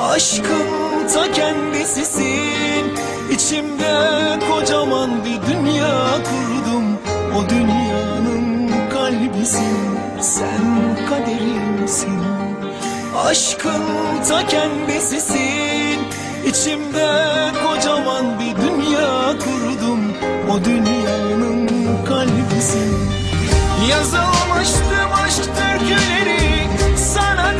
Aşkın ta kendisisin. İçimde kocaman bir dünya kurdum. O dünyanın kalbisin. Sen kaderimsin. Aşkın ta kendisisin. İçimde kocaman bir dünya kurdum. O dünyanın kalbisin. Yazılmıştım aşk türküleri. Sana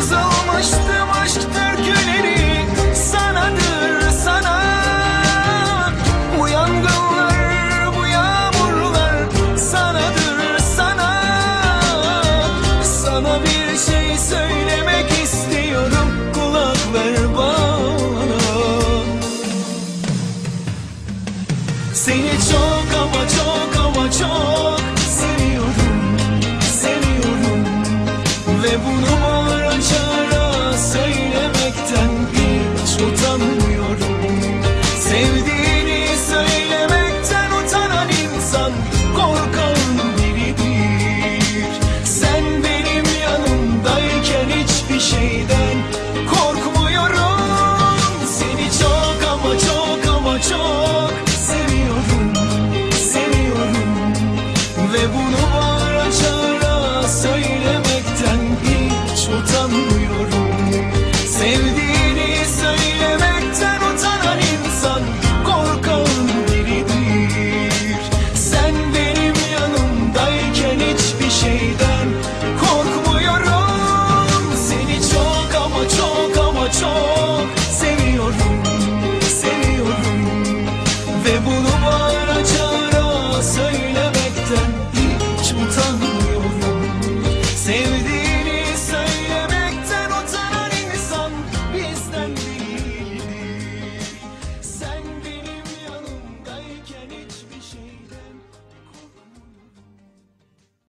Yazılmıştım aşk türküleri. Sanadır sana Bu yangınlar bu yağmurlar Sanadır sana Sana bir şey söylemek istiyorum. Kulak ver bana. Seni çok ama çok çağıra söylemekten hiç utanmıyorum